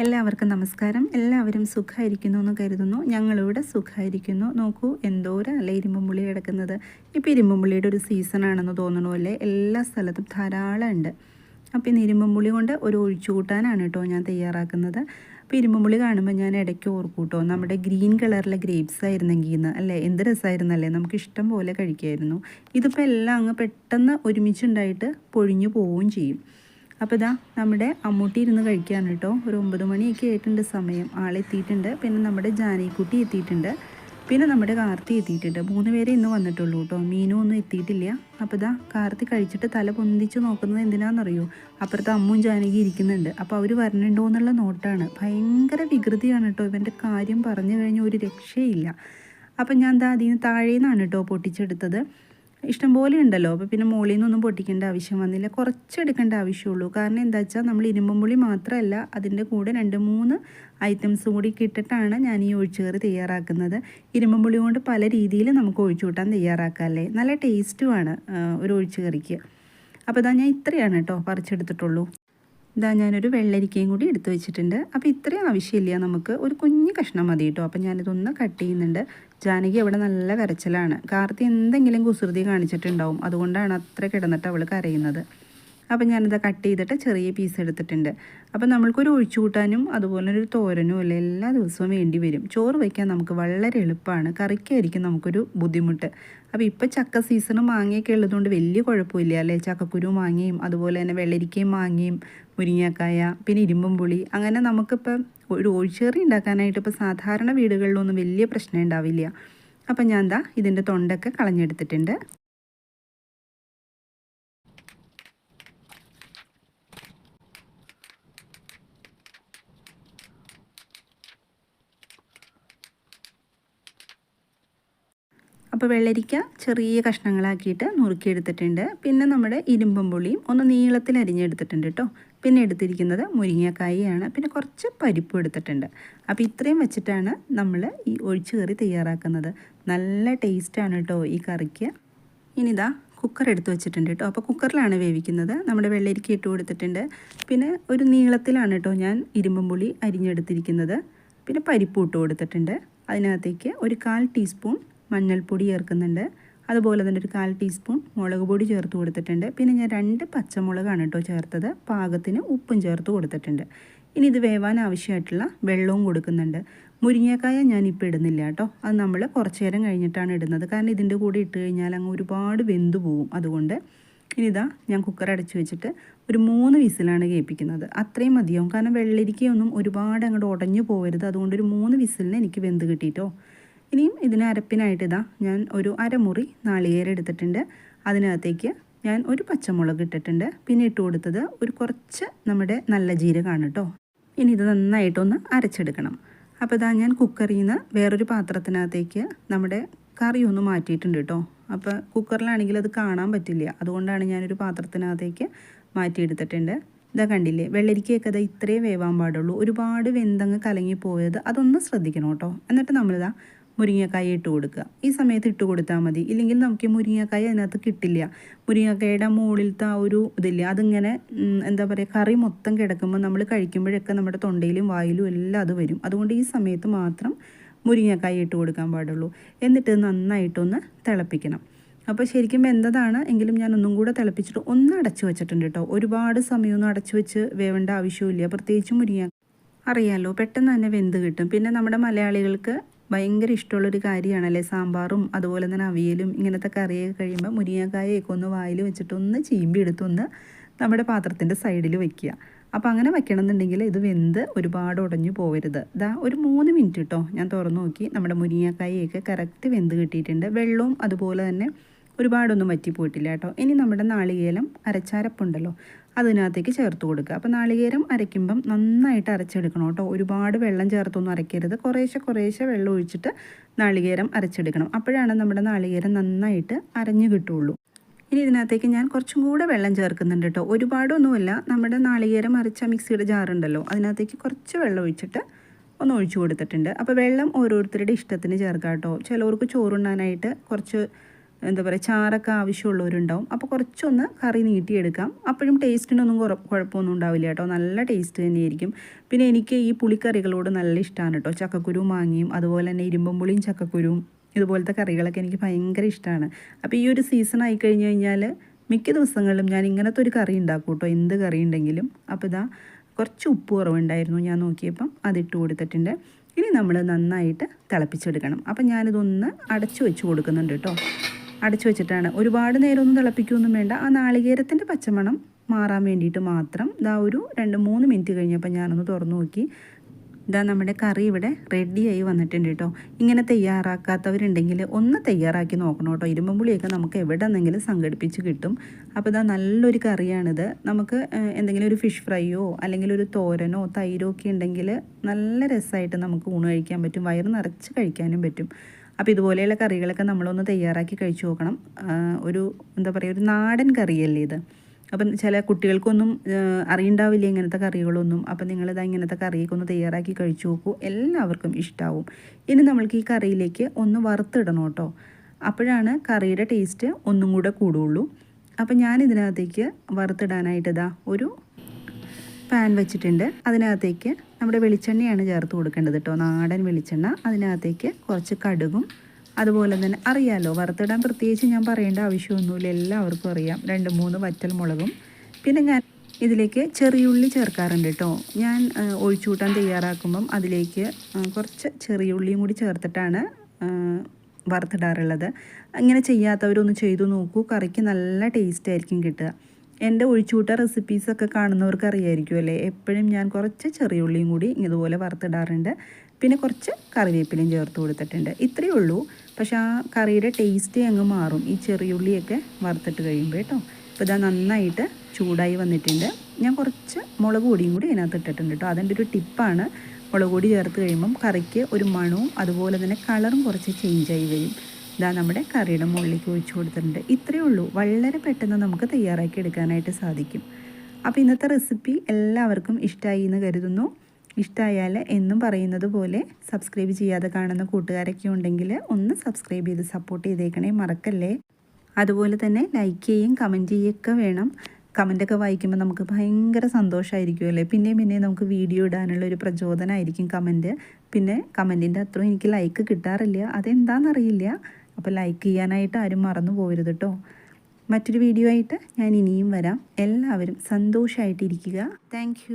എല്ലാവർക്കും നമസ്കാരം. എല്ലാവരും സുഖമായിരിക്കുന്നു എന്ന് കരുതുന്നു. ഞങ്ങളിവിടെ സുഖമായിരിക്കുന്നു നോക്കൂ എന്തോരം അല്ല ഇരുമ്പുള്ളി കിടക്കുന്നത്. ഇപ്പോൾ ഇരുമ്പുള്ളിയുടെ ഒരു സീസണാണെന്ന് തോന്നണു അല്ലേ? എല്ലാ സ്ഥലത്തും ധാരാളം ഉണ്ട്. അപ്പോൾ ഇന്ന് ഇരുമ്പുള്ളി കൊണ്ട് ഒരു ഒഴിച്ചു കൂട്ടാനാണ് കേട്ടോ ഞാൻ തയ്യാറാക്കുന്നത്. അപ്പോൾ ഇരുമ്പുള്ളി കാണുമ്പോൾ ഞാൻ ഇടയ്ക്ക് ഓർക്കൂട്ടോ നമ്മുടെ ഗ്രീൻ കളറിലെ ഗ്രേപ്സ് ആയിരുന്നെങ്കിൽ ഇന്ന് അല്ലേ? എന്ത് രസമായിരുന്നല്ലേ നമുക്ക് ഇഷ്ടം പോലെ കഴിക്കായിരുന്നു. ഇതിപ്പോൾ എല്ലാം അങ്ങ് പെട്ടെന്ന് ഒരുമിച്ചുണ്ടായിട്ട് പൊഴിഞ്ഞു പോവുകയും ചെയ്യും. അപ്പോൾ ഇതാ നമ്മുടെ അമ്മൂട്ടി ഇരുന്ന് കഴിക്കുകയാണ് കേട്ടോ. ഒരു ഒമ്പത് മണിയൊക്കെ ആയിട്ടുണ്ട് സമയം. ആളെത്തിയിട്ടുണ്ട് പിന്നെ നമ്മുടെ ജാനിക്കുട്ടി എത്തിയിട്ടുണ്ട്. പിന്നെ നമ്മുടെ കാർത്തി എത്തിയിട്ടുണ്ട്. മൂന്ന് പേരെ ഇന്ന് വന്നിട്ടുള്ളൂ കേട്ടോ. മീനും ഒന്നും എത്തിയിട്ടില്ല. അപ്പോൾ ഇതാ കാർത്തി കഴിച്ചിട്ട് തല പൊന്തിച്ച് നോക്കുന്നത് എന്തിനാണെന്നറിയോ? അപ്പുറത്ത് അമ്മും ജാനകി ഇരിക്കുന്നുണ്ട്. അപ്പോൾ അവർ വരണുണ്ടോ എന്നുള്ള നോട്ടാണ്. ഭയങ്കര വികൃതിയാണ് കേട്ടോ. ഇവന്റെ കാര്യം പറഞ്ഞു കഴിഞ്ഞാൽ ഒരു രക്ഷയില്ല. അപ്പം ഞാൻ എന്താ അതിന് താഴേന്നാണ് കേട്ടോ പൊട്ടിച്ചെടുത്തത്. ഇഷ്ടംപോലെ ഉണ്ടല്ലോ. അപ്പോൾ പിന്നെ മുകളിൽ നിന്നൊന്നും പൊട്ടിക്കേണ്ട ആവശ്യം വന്നില്ല. കുറച്ച് എടുക്കേണ്ട ആവശ്യമുള്ളൂ. കാരണം എന്താ വെച്ചാൽ നമ്മൾ ഇരുമ്പുള്ളി മാത്രമല്ല അതിന്റെ കൂടെ രണ്ട് മൂന്ന് ഐറ്റംസ് കൂടി ഇട്ടിട്ടാണ് ഞാൻ ഈ ഒഴിച്ചുകറി തയ്യാറാക്കുന്നത്. ഇരുമ്പുള്ളി കൊണ്ട് പല രീതിയിൽ നമുക്ക് ഒഴിച്ചു കൂട്ടാൻ തയ്യാറാക്കാമല്ലേ നല്ല ടേസ്റ്റുമാണ് ഒരു ഒഴിച്ചുകറിക്ക്. അപ്പോൾ ഇതാ ഞാൻ ഇത്രയാണ് കേട്ടോ പറിച്ചെടുത്തിട്ടുള്ളൂ. ഇതാ ഞാനൊരു വെള്ളരിക്കയും കൂടി എടുത്തു വെച്ചിട്ടുണ്ട്. അപ്പോൾ ഇത്രയും ആവശ്യമില്ല നമുക്ക്. ഒരു കുഞ്ഞു കഷ്ണം മതി കേട്ടോ. അപ്പോൾ ഞാനിതൊന്ന് കട്ട് ചെയ്യുന്നുണ്ട്. ജാനകി അവിടെ നല്ല കരച്ചിലാണ്. കാർത്തി എന്തെങ്കിലും കുസൃതി കാണിച്ചിട്ടുണ്ടാവും. അതുകൊണ്ടാണ് അത്ര കിടന്നിട്ട് അവൾ കരയുന്നത്. അപ്പോൾ ഞാനത് കട്ട് ചെയ്തിട്ട് ചെറിയ പീസ് എടുത്തിട്ടുണ്ട്. അപ്പോൾ നമ്മൾക്കൊരു ഒഴിച്ചു കൂട്ടാനും അതുപോലെ ഒരു തോരനും അല്ല എല്ലാ ദിവസവും വേണ്ടി വരും. ചോറ് വയ്ക്കാൻ നമുക്ക് വളരെ എളുപ്പമാണ്. കറിക്കായിരിക്കും നമുക്കൊരു ബുദ്ധിമുട്ട്. അപ്പോൾ ഇപ്പോൾ ചക്ക സീസണും മാങ്ങയൊക്കെ ഉള്ളതുകൊണ്ട് വലിയ കുഴപ്പമില്ല അല്ലേ? ചക്കക്കുരു മാങ്ങയും അതുപോലെ തന്നെ വെള്ളരിക്കയും മാങ്ങയും മുരിങ്ങക്കായ പിന്നെ ഇരുമ്പും പുളി അങ്ങനെ നമുക്കിപ്പോൾ ഒരു ഒഴിച്ചേറി ഉണ്ടാക്കാനായിട്ട് ഇപ്പോൾ സാധാരണ വീടുകളിലൊന്നും വലിയ പ്രശ്നം ഉണ്ടാവില്ല. അപ്പം ഞാൻ എന്താ ഇതിന്റെ തൊണ്ടൊക്കെ കളഞ്ഞെടുത്തിട്ടുണ്ട്. അപ്പോൾ വെള്ളരിക്ക ചെറിയ കഷ്ണങ്ങളാക്കിയിട്ട് നുറുക്കിയെടുത്തിട്ടുണ്ട്. പിന്നെ നമ്മുടെ ഇരുമ്പും പുളിയും ഒന്ന് നീളത്തിൽ അരിഞ്ഞെടുത്തിട്ടുണ്ട് കേട്ടോ. പിന്നെ എടുത്തിരിക്കുന്നത് മുരിങ്ങക്കായാണ് പിന്നെ കുറച്ച് പരിപ്പും എടുത്തിട്ടുണ്ട്. അപ്പോൾ ഇത്രയും വെച്ചിട്ടാണ് നമ്മൾ ഈ ഒഴിച്ചു കറി തയ്യാറാക്കുന്നത്. നല്ല ടേസ്റ്റാണ് കേട്ടോ ഈ കറിക്ക്. ഇനിതാ കുക്കർ എടുത്ത് വെച്ചിട്ടുണ്ട് കേട്ടോ. അപ്പോൾ കുക്കറിലാണ് വേവിക്കുന്നത്. നമ്മുടെ വെള്ളരിക്ക ഇട്ട് കൊടുത്തിട്ടുണ്ട്. പിന്നെ ഒരു നീളത്തിലാണ് കേട്ടോ ഞാൻ ഇരുമ്പും പുളി അരിഞ്ഞെടുത്തിരിക്കുന്നത്. പിന്നെ പരിപ്പ് ഇട്ട് കൊടുത്തിട്ടുണ്ട്. അതിനകത്തേക്ക് ഒരു കാൽ ടീസ്പൂൺ മഞ്ഞൾപ്പൊടി ചേർക്കുന്നുണ്ട്. അതുപോലെ തന്നെ ഒരു കാൽ ടീസ്പൂൺ മുളക് പൊടി ചേർത്ത് കൊടുത്തിട്ടുണ്ട്. പിന്നെ ഞാൻ രണ്ട് പച്ചമുളകാണ് കേട്ടോ ചേർത്തത്. പാകത്തിന് ഉപ്പും ചേർത്ത് കൊടുത്തിട്ടുണ്ട്. ഇനി ഇത് വേവാൻ ആവശ്യമായിട്ടുള്ള വെള്ളവും കൊടുക്കുന്നുണ്ട്. മുരിങ്ങക്കായ ഞാനിപ്പോൾ ഇടുന്നില്ല കേട്ടോ. അത് നമ്മൾ കുറച്ച് നേരം കഴിഞ്ഞിട്ടാണ് ഇടുന്നത്. കാരണം ഇതിന്റെ കൂടെ ഇട്ട് കഴിഞ്ഞാൽ അങ്ങ് ഒരുപാട് വെന്തു പോവും അതുകൊണ്ട്. ഇനി ഇതാ ഞാൻ കുക്കർ അടച്ചു വെച്ചിട്ട് ഒരു മൂന്ന് വിസിലാണ് കേൾപ്പിക്കുന്നത് അത്രയും മതിയാവും. കാരണം വെള്ളരിക്കയൊന്നും ഒരുപാട് അങ്ങോട്ട് ഉടഞ്ഞു പോകരുത് അതുകൊണ്ട് ഒരു മൂന്ന് വിസിലിന് എനിക്ക് വെന്ത് കിട്ടിയിട്ടോ. ഇനിയും ഇതിന് അരപ്പിനായിട്ട് ഇതാ ഞാൻ ഒരു അരമുറി നാളികേരം എടുത്തിട്ടുണ്ട്. അതിനകത്തേക്ക് ഞാൻ ഒരു പച്ചമുളക് ഇട്ടിട്ടുണ്ട്. പിന്നെ ഇട്ട് കൊടുത്തത് ഒരു കുറച്ച് നമ്മുടെ നല്ല ജീരകമാണ് കേട്ടോ. ഇനി ഇത് നന്നായിട്ടൊന്ന് അരച്ചെടുക്കണം. അപ്പോൾ ഇതാ ഞാൻ കുക്കറിൽ നിന്ന് വേറൊരു പാത്രത്തിനകത്തേക്ക് നമ്മുടെ കറി ഒന്ന് മാറ്റിയിട്ടുണ്ട് കേട്ടോ. അപ്പോൾ കുക്കറിലാണെങ്കിൽ അത് കാണാൻ പറ്റില്ല. അതുകൊണ്ടാണ് ഞാനൊരു പാത്രത്തിനകത്തേക്ക് മാറ്റിയെടുത്തിട്ടുണ്ട്. ഇതാ കണ്ടില്ലേ വെള്ളരിക്കയൊക്കെ അത് ഇത്രേ വേവാൻ പാടുള്ളൂ. ഒരുപാട് വെന്തങ്ങ് കലങ്ങി പോയത് അതൊന്ന് ശ്രദ്ധിക്കണം കേട്ടോ. എന്നിട്ട് നമ്മളിതാ മുരിങ്ങക്കായ ഇട്ട് കൊടുക്കുക. ഈ സമയത്ത് ഇട്ട് കൊടുത്താൽ മതി. ഇല്ലെങ്കിൽ നമുക്ക് മുരിങ്ങക്കായ അതിനകത്ത് കിട്ടില്ല. മുരിങ്ങക്കായുടെ മുകളിലത്തെ ആ ഒരു ഇതില്ല അതിങ്ങനെ എന്താ പറയുക കറി മൊത്തം കിടക്കുമ്പോൾ നമ്മൾ കഴിക്കുമ്പോഴൊക്കെ നമ്മുടെ തൊണ്ടയിലും വായിലും എല്ലാം അത് വരും. അതുകൊണ്ട് ഈ സമയത്ത് മാത്രം മുരിങ്ങക്കായ ഇട്ട് കൊടുക്കാൻ പാടുള്ളൂ. എന്നിട്ട് നന്നായിട്ടൊന്ന് തിളപ്പിക്കണം. അപ്പോൾ ശരിക്കും വെന്തതാണ്. എങ്കിലും ഞാൻ ഒന്നും കൂടെ തിളപ്പിച്ചിട്ട് ഒന്ന് അടച്ചു വെച്ചിട്ടുണ്ട് കേട്ടോ. ഒരുപാട് സമയമൊന്നും അടച്ചു വെച്ച് വേവേണ്ട ആവശ്യമില്ല പ്രത്യേകിച്ച് മുരിങ്ങ അറിയാമല്ലോ പെട്ടെന്ന് തന്നെ വെന്ത് കിട്ടും. പിന്നെ നമ്മുടെ മലയാളികൾക്ക് ഭയങ്കര ഇഷ്ടമുള്ളൊരു കാര്യമാണല്ലേ? സാമ്പാറും അതുപോലെ തന്നെ അവിയലും ഇങ്ങനത്തെ കറിയൊക്കെ കഴിയുമ്പോൾ മുരിങ്ങക്കായൊക്കെ ഒന്ന് വായിൽ വെച്ചിട്ടൊന്ന് ചീമ്പി എടുത്തൊന്ന് നമ്മുടെ പാത്രത്തിന്റെ സൈഡിൽ വെക്കുക. അപ്പോൾ അങ്ങനെ വെക്കണമെന്നുണ്ടെങ്കിൽ ഇത് വെന്ത് ഒരുപാട് ഉടഞ്ഞു പോകരുത് ഇതാ ഒരു മൂന്ന് മിനിറ്റ് കേട്ടോ ഞാൻ തുറന്നു നോക്കി. നമ്മുടെ മുരിങ്ങക്കായൊക്കെ കറക്റ്റ് വെന്ത് കിട്ടിയിട്ടുണ്ട്. വെള്ളവും അതുപോലെ തന്നെ ഒരുപാടൊന്നും വറ്റിപ്പോയിട്ടില്ല കേട്ടോ ഇനി നമ്മുടെ നാളികേലം അരച്ചാരപ്പുണ്ടല്ലോ. അതിനകത്തേക്ക് ചേർത്ത് കൊടുക്കുക. അപ്പോൾ നാളികേരം അരയ്ക്കുമ്പം നന്നായിട്ട് അരച്ചെടുക്കണം കേട്ടോ. ഒരുപാട് വെള്ളം ചേർത്തൊന്നും അരയ്ക്കരുത്. കുറേശ്ശെ കുറേശ്ശെ വെള്ളം ഒഴിച്ചിട്ട് നാളികേരം അരച്ചെടുക്കണം. അപ്പോഴാണ് നമ്മുടെ നാളികേരം നന്നായിട്ട് അരഞ്ഞു കിട്ടുള്ളൂ ഇനി ഇതിനകത്തേക്ക് ഞാൻ കുറച്ചും കൂടെ വെള്ളം ചേർക്കുന്നുണ്ട് കേട്ടോ. ഒരുപാടൊന്നുമല്ല. നമ്മുടെ നാളികേരം അരച്ച മിക്സിയുടെ ജാറുണ്ടല്ലോ. അതിനകത്തേക്ക് കുറച്ച് വെള്ളം ഒഴിച്ചിട്ട് ഒന്ന് ഒഴിച്ചു കൊടുത്തിട്ടുണ്ട്. അപ്പോൾ വെള്ളം ഓരോരുത്തരുടെ ഇഷ്ടത്തിന് ചേർക്കാം കേട്ടോ. ചിലവർക്ക് ചോറുണ്ണാനായിട്ട് കുറച്ച് എന്താ പറയുക ചാറൊക്കെ ആവശ്യമുള്ളവരുണ്ടാവും. അപ്പോൾ കുറച്ചൊന്ന് കറി നീട്ടിയെടുക്കാം. അപ്പോഴും ടേസ്റ്റിനൊന്നും കുറ കുഴപ്പമൊന്നും ഉണ്ടാവില്ല കേട്ടോ. നല്ല ടേസ്റ്റ് തന്നെയായിരിക്കും. പിന്നെ എനിക്ക് ഈ പുളിക്കറികളോട് നല്ല ഇഷ്ടമാണ് കേട്ടോ. ചക്കക്കുരു മാങ്ങയും അതുപോലെ തന്നെ ഇരുമ്പും പുളിയും ചക്കക്കുരുവും ഇതുപോലത്തെ കറികളൊക്കെ എനിക്ക് ഭയങ്കര ഇഷ്ടമാണ് അപ്പോൾ ഈ ഒരു സീസൺ ആയി കഴിഞ്ഞ് കഴിഞ്ഞാൽ മിക്ക ദിവസങ്ങളിലും ഞാൻ ഇങ്ങനത്തെ ഒരു കറി ഉണ്ടാക്കും കേട്ടോ. എന്ത് കറി ഉണ്ടെങ്കിലും. അപ്പോൾ ഇതാ കുറച്ച് ഉപ്പ് കുറവുണ്ടായിരുന്നു ഞാൻ നോക്കിയപ്പം അതിട്ട് കൊടുത്തിട്ടുണ്ട്. ഇനി നമ്മൾ നന്നായിട്ട് തിളപ്പിച്ചെടുക്കണം. അപ്പം ഞാനിതൊന്ന് അടച്ചു വെച്ച് കൊടുക്കുന്നുണ്ട് കേട്ടോ. അടച്ചു വെച്ചിട്ടാണ്. ഒരുപാട് നേരമൊന്നും തിളപ്പിക്കുകയൊന്നും വേണ്ട. ആ നാളികേരത്തിന്റെ പച്ചമണം മാറാൻ വേണ്ടിയിട്ട് മാത്രം ഇതാ ഒരു രണ്ട് മൂന്ന് മിനിറ്റ് കഴിഞ്ഞപ്പോൾ ഞാനൊന്ന് തുറന്നു നോക്കി. ഇതാ നമ്മുടെ കറി ഇവിടെ റെഡിയായി വന്നിട്ടുണ്ട് കേട്ടോ. ഇങ്ങനെ തയ്യാറാക്കാത്തവരുണ്ടെങ്കിൽ ഒന്ന് തയ്യാറാക്കി നോക്കണം കേട്ടോ. ഇരുമ്പുളിയൊക്കെ നമുക്ക് എവിടെ നിന്നെങ്കിലും സംഘടിപ്പിച്ച് കിട്ടും. അപ്പോൾ ഇതാ നല്ലൊരു കറിയാണിത്. നമുക്ക് എന്തെങ്കിലും ഒരു ഫിഷ് ഫ്രൈയോ അല്ലെങ്കിൽ ഒരു തോരനോ തൈരോ ഒക്കെ ഉണ്ടെങ്കിൽ നല്ല രസമായിട്ട് നമുക്ക് ഊണ് കഴിക്കാൻ പറ്റും. വയറ് നിറച്ച് കഴിക്കാനും പറ്റും. അപ്പോൾ ഇതുപോലെയുള്ള കറികളൊക്കെ നമ്മളൊന്ന് തയ്യാറാക്കി കഴിച്ചു നോക്കണം. ഒരു എന്താ പറയുക ഒരു നാടൻ കറിയല്ലേ ഇത്. അപ്പം ചില കുട്ടികൾക്കൊന്നും അറിയണ്ടാവില്ല ഇങ്ങനത്തെ കറികളൊന്നും. അപ്പം നിങ്ങളിത് ഇങ്ങനത്തെ കറിയൊക്കെ ഒന്ന് തയ്യാറാക്കി കഴിച്ചു നോക്കൂ. എല്ലാവർക്കും ഇഷ്ടാവും. ഇനി നമ്മൾക്ക് ഈ കറിയിലേക്ക് ഒന്ന് വറുത്തിടണം കേട്ടോ. അപ്പോഴാണ് കറിയുടെ ടേസ്റ്റ് ഒന്നും കൂടെ കൂടുള്ളൂ. അപ്പം ഞാൻ ഇതിനകത്തേക്ക് വറുത്തിടാനായിട്ട് ഇതാ ഒരു പാൻ വെച്ചിട്ടുണ്ട്. അതിനകത്തേക്ക് നമ്മുടെ വെളിച്ചെണ്ണയാണ് ചേർത്ത് കൊടുക്കേണ്ടത് കേട്ടോ. നാടൻ വെളിച്ചെണ്ണ അതിനകത്തേക്ക് കുറച്ച് കടുകും അതുപോലെ തന്നെ അറിയാമല്ലോ വറുത്തിടാൻ പ്രത്യേകിച്ച് ഞാൻ പറയേണ്ട ആവശ്യമൊന്നുമില്ല എല്ലാവർക്കും അറിയാം. രണ്ട് മൂന്ന് വറ്റൽ മുളകും. പിന്നെ ഞാൻ ഇതിലേക്ക് ചെറിയുള്ളി ചേർക്കാറുണ്ട് കേട്ടോ. ഞാൻ ഒഴിച്ചുകൂട്ടാൻ തയ്യാറാക്കുമ്പം അതിലേക്ക് കുറച്ച് ചെറിയുള്ളിയും കൂടി ചേർത്തിട്ടാണ് വറുത്തിടാറുള്ളത്. അങ്ങനെ ചെയ്യാത്തവരൊന്ന് ചെയ്തു നോക്കൂ. കറിക്ക് നല്ല ടേസ്റ്റ് ആയിരിക്കും കിട്ടുക. എന്റെ ഒഴിച്ചുകൂട്ട റെസിപ്പീസൊക്കെ കാണുന്നവർക്ക് അറിയായിരിക്കും അല്ലേ എപ്പോഴും ഞാൻ കുറച്ച് ചെറിയ ഉള്ളിയും കൂടി ഇതുപോലെ വറുത്തിടാറുണ്ട്. പിന്നെ കുറച്ച് കറിവേപ്പിലയും ചേർത്ത് കൊടുത്തിട്ടുണ്ട്. ഇത്രയേ ഉള്ളൂ. പക്ഷേ ആ കറിയുടെ ടേസ്റ്റ് അങ്ങ് മാറും. ഈ ചെറിയുള്ളിയൊക്കെ വറുത്തിട്ട് കഴിയുമ്പോൾ കേട്ടോ. അപ്പോൾ ഇതാ നന്നായിട്ട് ചൂടായി വന്നിട്ടുണ്ട്. ഞാൻ കുറച്ച് മുളക് പൊടിയും കൂടി അതിനകത്ത് ഇട്ടിട്ടുണ്ട് കേട്ടോ. അതിന്റെ ഒരു ടിപ്പാണ്. മുളക് പൊടി ചേർത്ത് കഴിയുമ്പം കറിക്ക് ഒരു മണവും അതുപോലെ തന്നെ കളറും കുറച്ച് ചേഞ്ചായി വരും. ഇതാ നമ്മുടെ കറിയുടെ മുകളിലേക്ക് ഒഴിച്ചു കൊടുത്തിട്ടുണ്ട്. ഇത്രയേ ഉള്ളൂ. വളരെ പെട്ടെന്ന് നമുക്ക് തയ്യാറാക്കി എടുക്കാനായിട്ട് സാധിക്കും. അപ്പോൾ ഇന്നത്തെ റെസിപ്പി എല്ലാവർക്കും ഇഷ്ടമായി എന്ന് കരുതുന്നു. ഇഷ്ടമായാൽ എന്നും പറയുന്നത് പോലെ സബ്സ്ക്രൈബ് ചെയ്യാതെ കാണുന്ന കൂട്ടുകാരൊക്കെ ഉണ്ടെങ്കിൽ ഒന്ന് സബ്സ്ക്രൈബ് ചെയ്ത് സപ്പോർട്ട് ചെയ്തേക്കണേ മറക്കല്ലേ? അതുപോലെ തന്നെ ലൈക്ക് ചെയ്യും കമന്റ് ചെയ്യുകയൊക്കെ വേണം. കമന്റൊക്കെ വായിക്കുമ്പോൾ നമുക്ക് ഭയങ്കര സന്തോഷമായിരിക്കുമല്ലേ പിന്നെയും പിന്നെയും നമുക്ക് വീഡിയോ ഇടാനുള്ള ഒരു പ്രചോദനമായിരിക്കും കമന്റ് പിന്നെ കമന്റിന്റെ അത്രയും എനിക്ക് ലൈക്ക് കിട്ടാറില്ല. അതെന്താണെന്നറിയില്ല അപ്പോൾ ലൈക്ക് ചെയ്യാനായിട്ട് ആരും മറന്നു പോകരുത് കേട്ടോ മറ്റൊരു വീഡിയോ ആയിട്ട് ഞാൻ ഇനിയും വരാം. എല്ലാവരും സന്തോഷമായിട്ടിരിക്കുക താങ്ക്